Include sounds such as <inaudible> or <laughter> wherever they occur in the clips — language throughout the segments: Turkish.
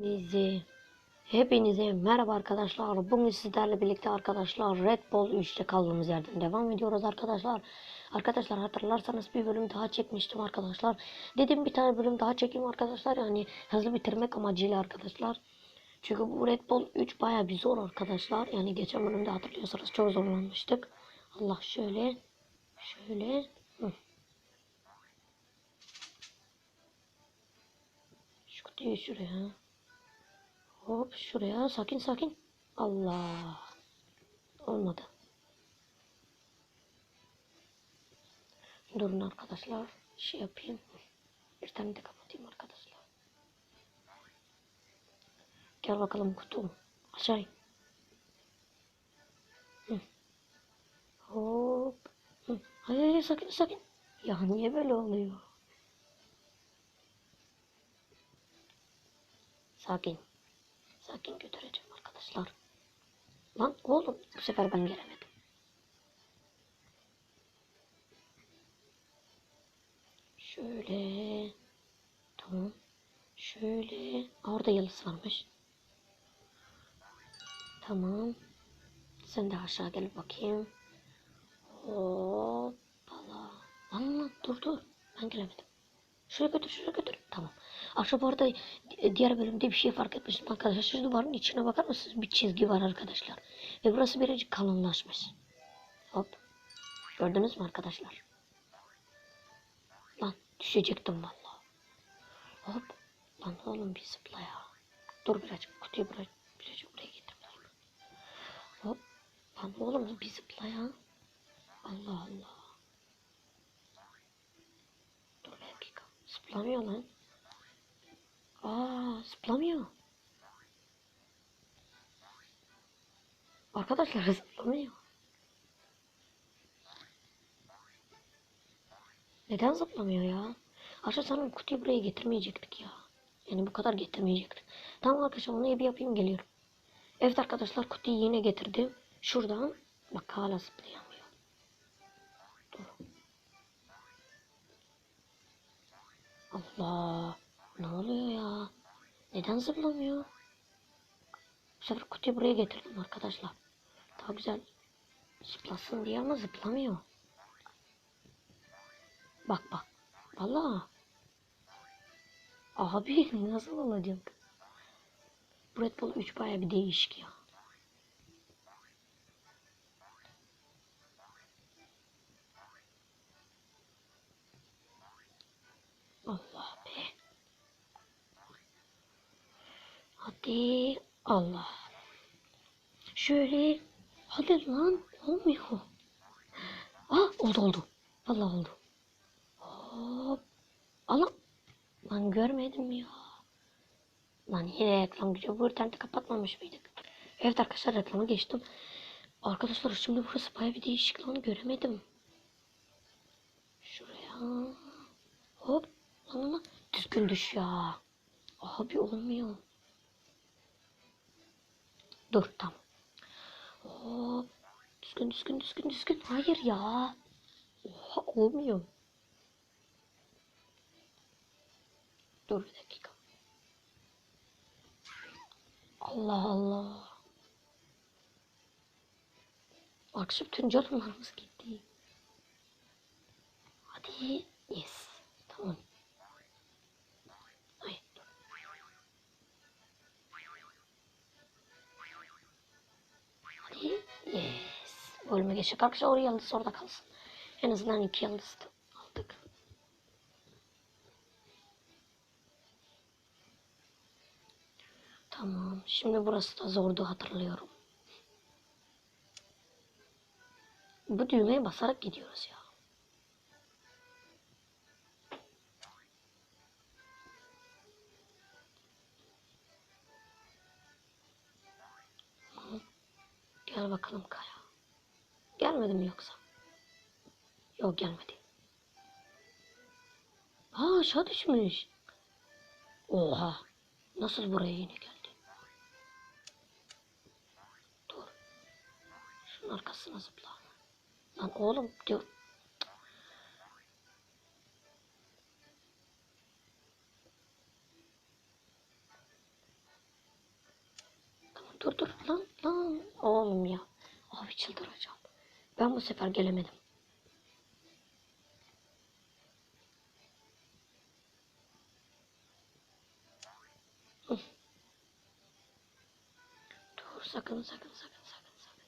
Hepinize, hepinize merhaba arkadaşlar. Bugün sizlerle birlikte arkadaşlar Red Bull 3'te kaldığımız yerden devam ediyoruz arkadaşlar. Arkadaşlar hatırlarsanız bir bölüm daha çekmiştim arkadaşlar. Dedim bir tane bölüm daha çekeyim arkadaşlar. Yani hızlı bitirmek amacıyla arkadaşlar. Çünkü bu Red Bull 3 baya bir zor arkadaşlar. Yani geçen bölümde hatırlıyorsanız çok zorlanmıştık. Allah şöyle, şöyle. Hı. Şu kutuyu şuraya. Hop şuraya sakin sakin. Allah. Olmadı. Durun arkadaşlar. Şey yapayım. Bir tane de kapatayım arkadaşlar. Gel bakalım kutu. Aşağı. Hop. Hı. Hayır hayır sakin sakin. Ya niye böyle oluyor? Sakin. Sakin götüreceğim arkadaşlar. Lan oğlum bu sefer ben gelemedim. Şöyle. Tamam. Şöyle. Orada yıldız varmış. Tamam. Sen de aşağı gel bakayım. Hoppala. Lan lan dur dur. Ben gelemedim. Şuraya götür şuraya götür. Tamam. Aşağı bu arada di- diğer bölümde bir şey fark etmiştim arkadaşlar. Şu duvarın içine bakar mısınız? Bir çizgi var arkadaşlar. Ve burası birazcık kalınlaşmış. Hop. Gördünüz mü arkadaşlar? Lan düşecektim valla. Hop. Lan oğlum bir zıpla ya. Dur birazcık kutuyu buraya, birazcık buraya getir. Hop. Lan oğlum bir zıpla ya. Allah Allah. Dur bir dakika. Zıplamıyor lan. Aa zıplamıyor. Arkadaşlar zıplamıyor. Neden zıplamıyor ya? Aşağı sanırım kutuyu buraya getirmeyecektik ya. Yani bu kadar getirmeyecektik. Tamam arkadaşlar onu bir yapayım geliyorum. Evet arkadaşlar kutuyu yine getirdim. Şuradan bak hala zıplayamıyor. Allah. Ne oluyor ya? Neden zıplamıyor? Bu sefer kutuyu buraya getirdim arkadaşlar. Daha güzel zıplasın diye ama zıplamıyor. Bak bak. Valla. Abi <laughs> nasıl olacak? Red Bull 3 baya bir değişik ya. Allah be. Hadi Allah. Şöyle. Hadi lan. Olmuyor. Ah oldu oldu. Vallahi oldu. Hop. Allah. Lan görmedim ya. Lan yine reklam gücü. Bu interneti kapatmamış mıydık? Evet arkadaşlar reklama geçtim. Arkadaşlar şimdi burası baya bir değişik lan göremedim. Şuraya. Hop. Lan lan. Düzgün düş ya. Abi olmuyor. Dur tamam. Hop. Düzgün düzgün düzgün düzgün. Hayır ya. Oha olmuyor. Dur bir dakika. Allah Allah. Akşam bütün canlarımız gitti. Hadi. Geçecek. Arkadaşlar oraya yıldız orada kalsın. En azından iki yıldız aldık. Tamam. Şimdi burası da zordu hatırlıyorum. Bu düğmeye basarak gidiyoruz ya. Gel bakalım Kaya. Gelmedi mi yoksa? Yok gelmedi. Aa aşağı düşmüş. Oha. Nasıl buraya yine geldi? Dur. Şunun arkasına zıpla. Lan oğlum diyor. dur dur lan lan. Oğlum ya. Abi çıldıracağım. Ben bu sefer gelemedim. Dur sakın sakın sakın sakın sakın.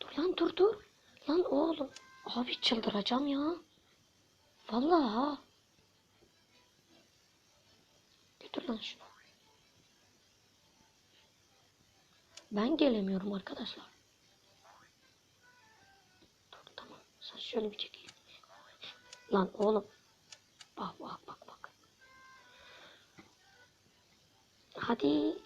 Dur lan dur dur. Lan oğlum. Abi çıldıracağım ya. Vallahi ha. Götür lan şunu. Ben gelemiyorum arkadaşlar. Şöyle bir çekeyim. Lan oğlum. Bak bak bak bak. Hadi.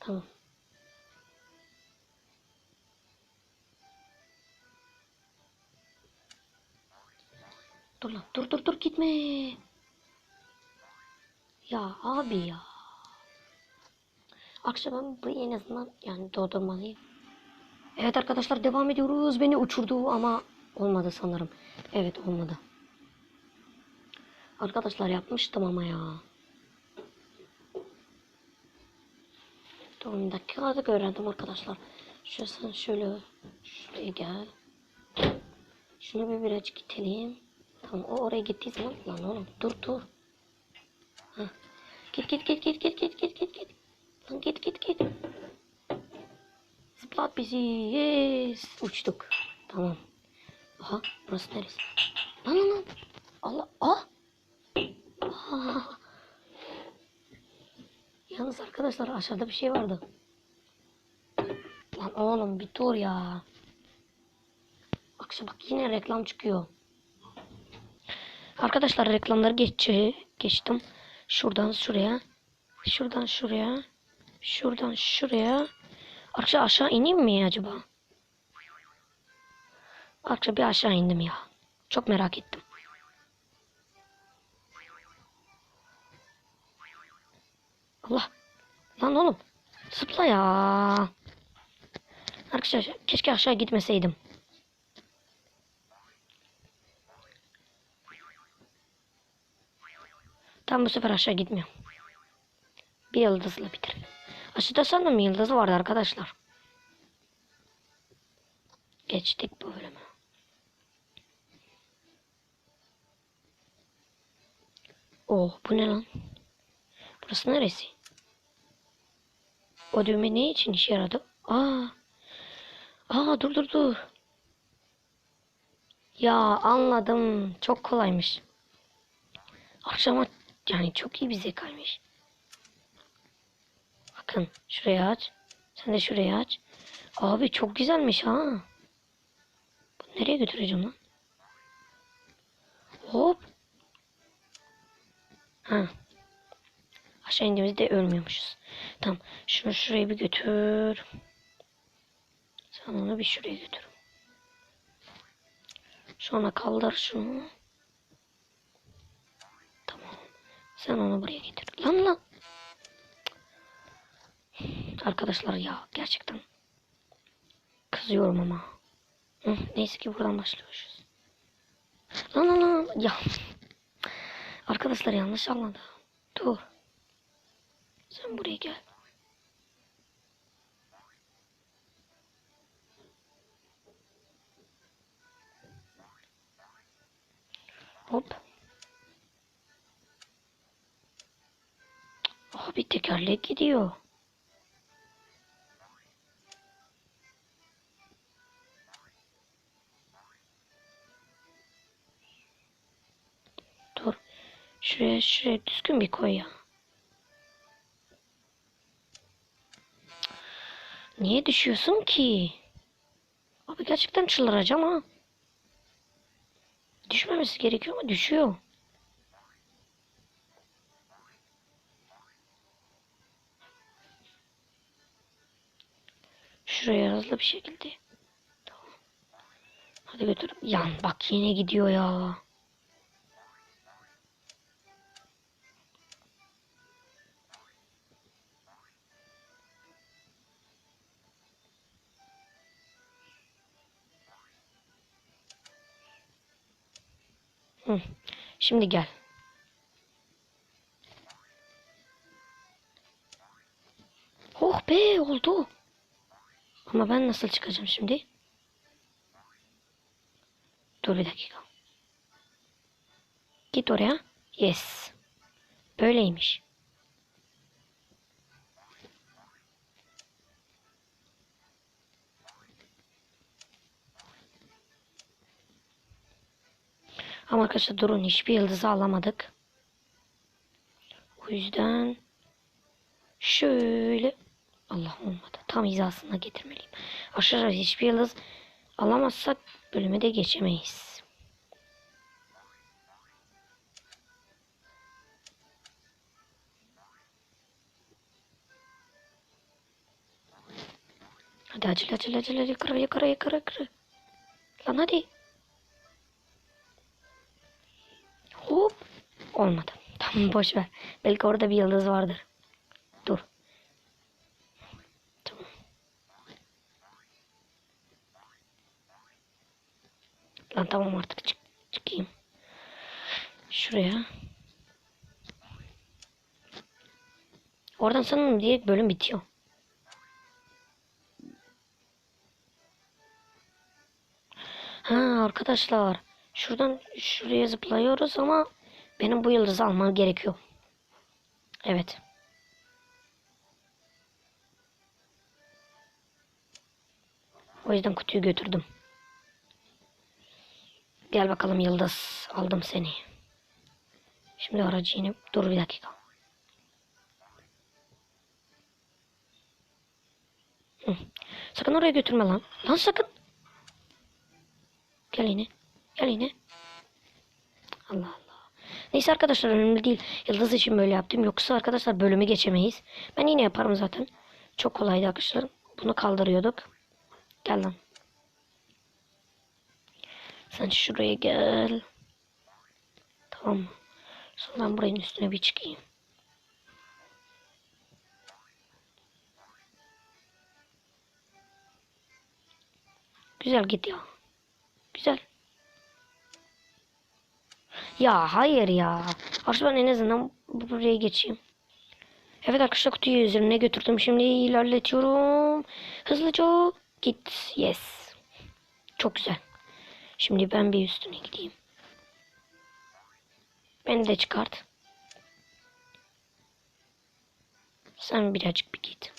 Tamam. Dur lan dur dur dur gitme. Ya abi ya. Akşam ben bu en azından yani doldurmalıyım. Evet arkadaşlar devam ediyoruz. Beni uçurdu ama olmadı sanırım. Evet olmadı. Arkadaşlar yapmıştım ama ya. Dur bir dakika artık öğrendim arkadaşlar. Sen şöyle şuraya gel. Şunu bir birazcık itelim. Tamam o oraya gittiği zaman lan oğlum dur dur. Heh. Git git git git git git git git git. Lan git git git. Zıplat bizi. Yes. Uçtuk. Tamam. Aha burası neresi? Lan lan lan. Allah. Ah. Ah. Yalnız arkadaşlar aşağıda bir şey vardı. Lan oğlum bir dur ya. Akşam bak yine reklam çıkıyor. Arkadaşlar reklamları geçi, geçtim. Şuradan şuraya. Şuradan şuraya. Şuradan şuraya. Arkadaşlar aşağı ineyim mi acaba? Arkadaşlar bir aşağı indim ya. Çok merak ettim. Allah. Lan oğlum. Zıpla ya. Arkadaşlar keşke aşağı gitmeseydim. Tam bu sefer aşağı gitmiyorum. Bir yıldızla bitirelim. Aşağıda sanırım yıldızı vardı arkadaşlar. Geçtik bu bölümü. Oh bu ne lan? Burası neresi? O düğme ne için işe yaradı? Aa. Aa dur dur dur. Ya anladım. Çok kolaymış. Akşama yani çok iyi bir zekaymış. Şuraya aç. Sen de şuraya aç. Abi çok güzelmiş ha. Bu nereye götüreceğim lan? Hop. Ha. Aşağı indiğimizde ölmüyormuşuz. Tamam. Şunu şuraya bir götür. Sen onu bir şuraya götür. Sonra kaldır şunu. Tamam. Sen onu buraya getir. Lan lan. Arkadaşlar ya gerçekten kızıyorum ama. Hı, neyse ki buradan başlıyoruz. Lan lan lan. Ya. Arkadaşlar yanlış anladı. Dur. Sen buraya gel. Hop. Abi tekerlek gidiyor. Şuraya şuraya düzgün bir koy ya. Niye düşüyorsun ki? Abi gerçekten çıldıracağım ha. Düşmemesi gerekiyor ama düşüyor. Şuraya hızlı bir şekilde. Tamam. Hadi götür. Yan bak yine gidiyor ya. Şimdi gel. Oh be oldu. Ama ben nasıl çıkacağım şimdi? Dur bir dakika. Git oraya. Yes. Böyleymiş. Ama arkadaşlar durun hiçbir yıldızı alamadık. O yüzden şöyle Allah olmadı. Tam hizasına getirmeliyim. Arkadaşlar hiçbir yıldız alamazsak bölüme de geçemeyiz. Hadi acele acele acele yukarı yukarı yukarı yukarı. Lan hadi. Olmadı. Tamam boş ver. Belki orada bir yıldız vardır. Dur. Tamam. Lan tamam artık çık çıkayım. Şuraya. Oradan sanırım direkt bölüm bitiyor. Ha arkadaşlar. Şuradan şuraya zıplıyoruz ama benim bu yıldızı almam gerekiyor. Evet. O yüzden kutuyu götürdüm. Gel bakalım yıldız. Aldım seni. Şimdi aracı inip dur bir dakika. Sakın oraya götürme lan. Lan sakın. Gel yine. Gel yine. Allah Allah. Neyse arkadaşlar önemli değil. Yıldız için böyle yaptım. Yoksa arkadaşlar bölümü geçemeyiz. Ben yine yaparım zaten. Çok kolaydı arkadaşlar. Bunu kaldırıyorduk. Gel lan. Sen şuraya gel. Tamam? Sonra buranın üstüne bir çıkayım. Güzel git. Güzel. Ya hayır ya. Arkadaşlar ben en azından bu- buraya geçeyim. Evet arkadaşlar kutuyu üzerine götürdüm. Şimdi ilerletiyorum. Hızlıca git. Yes. Çok güzel. Şimdi ben bir üstüne gideyim. Beni de çıkart. Sen birazcık bir git.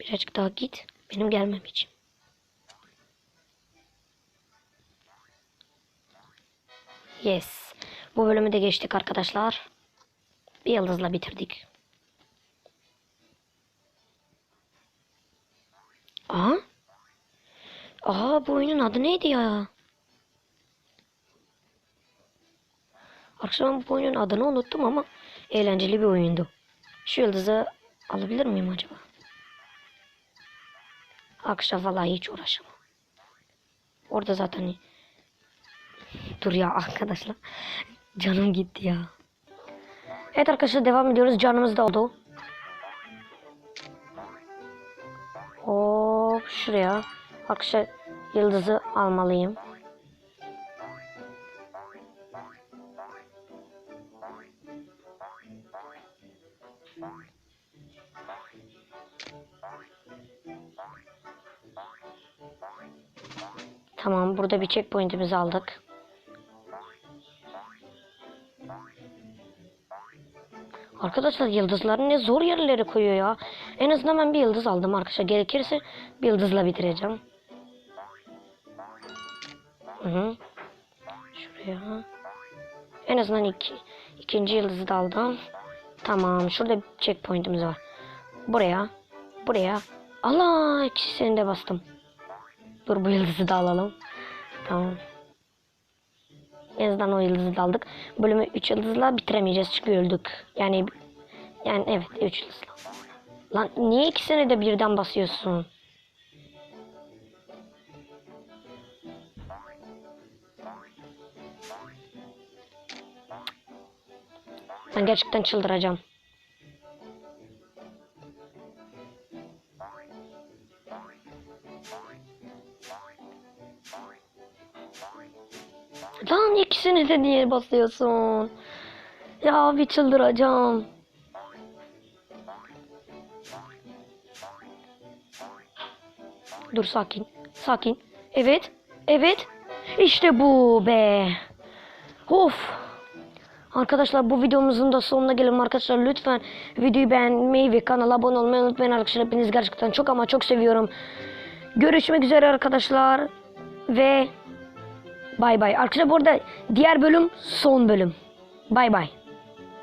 Birazcık daha git. Benim gelmem için. Yes. Bu bölümü de geçtik arkadaşlar. Bir yıldızla bitirdik. Aha. Aha bu oyunun adı neydi ya? Ben bu oyunun adını unuttum ama eğlenceli bir oyundu. Şu yıldızı alabilir miyim acaba? Arkadaşlar vallahi hiç uğraşamam. Orada zaten Dur ya arkadaşlar. Canım gitti ya. Evet arkadaşlar devam ediyoruz. Canımız da oldu. Hop şuraya. Arkadaşlar yıldızı almalıyım. Tamam burada bir checkpoint'imizi aldık. Arkadaşlar yıldızları ne zor yerlere koyuyor ya. En azından ben bir yıldız aldım arkadaşlar. Gerekirse bir yıldızla bitireceğim. Hı -hı. Şuraya. En azından iki, ikinci yıldızı da aldım. Tamam. Şurada checkpoint'imiz var. Buraya. Buraya. Allah ikisini de bastım. Dur bu yıldızı da alalım. Tamam. En azından o yıldızı da aldık. Bölümü 3 yıldızla bitiremeyeceğiz çünkü öldük. Yani yani evet 3 yıldızla. Lan niye ikisini de birden basıyorsun? Ben gerçekten çıldıracağım. Lan ikisini de niye basıyorsun? Ya bir çıldıracağım. Dur sakin. Sakin. Evet. Evet. İşte bu be. Of. Arkadaşlar bu videomuzun da sonuna gelelim arkadaşlar. Lütfen videoyu beğenmeyi ve kanala abone olmayı unutmayın arkadaşlar. Hepinizi gerçekten çok ama çok seviyorum. Görüşmek üzere arkadaşlar. Ve bay bay. Arkadaşlar bu arada diğer bölüm son bölüm. Bay bay.